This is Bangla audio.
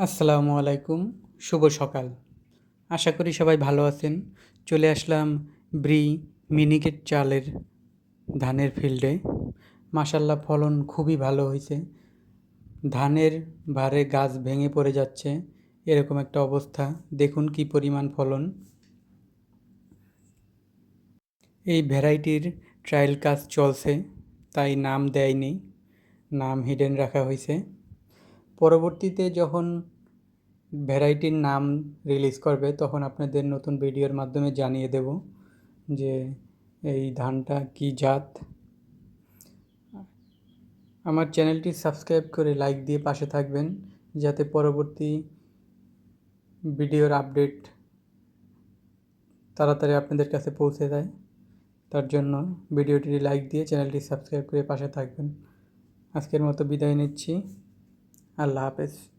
আসসালামু আলাইকুম, শুভ সকাল। আশা করি সবাই ভালো আছেন। চলে আসলাম ব্রি মিনিকেট চালের ধানের ফিল্ডে। মাসাল্লাহ ফলন খুবই ভালো হয়েছে। ধানের ভারে গাছ ভেঙে পড়ে যাচ্ছে, এরকম একটা অবস্থা। দেখুন কি পরিমাণ ফলন। এই ভ্যারাইটির ট্রায়াল কাজ চলছে, তাই নাম দেয়নি, নাম হিডেন রাখা হয়েছে। পরবর্তীতে যখন ভ্যারাইটির নাম রিলিজ করবে, তখন আপনাদের নতুন ভিডিওর মাধ্যমে জানিয়ে দেব যে এই ধানটা কি জাত। আমার চ্যানেলটি সাবস্ক্রাইব করে লাইক দিয়ে পাশে থাকবেন, যাতে পরবর্তী ভিডিওর আপডেট তাড়াতাড়ি আপনাদের কাছে পৌঁছে যায়। তার জন্য ভিডিওটি লাইক দিয়ে চ্যানেলটি সাবস্ক্রাইব করে পাশে থাকবেন। আজকের মতো বিদায় নিচ্ছি। আল্লাহ হাফেজ।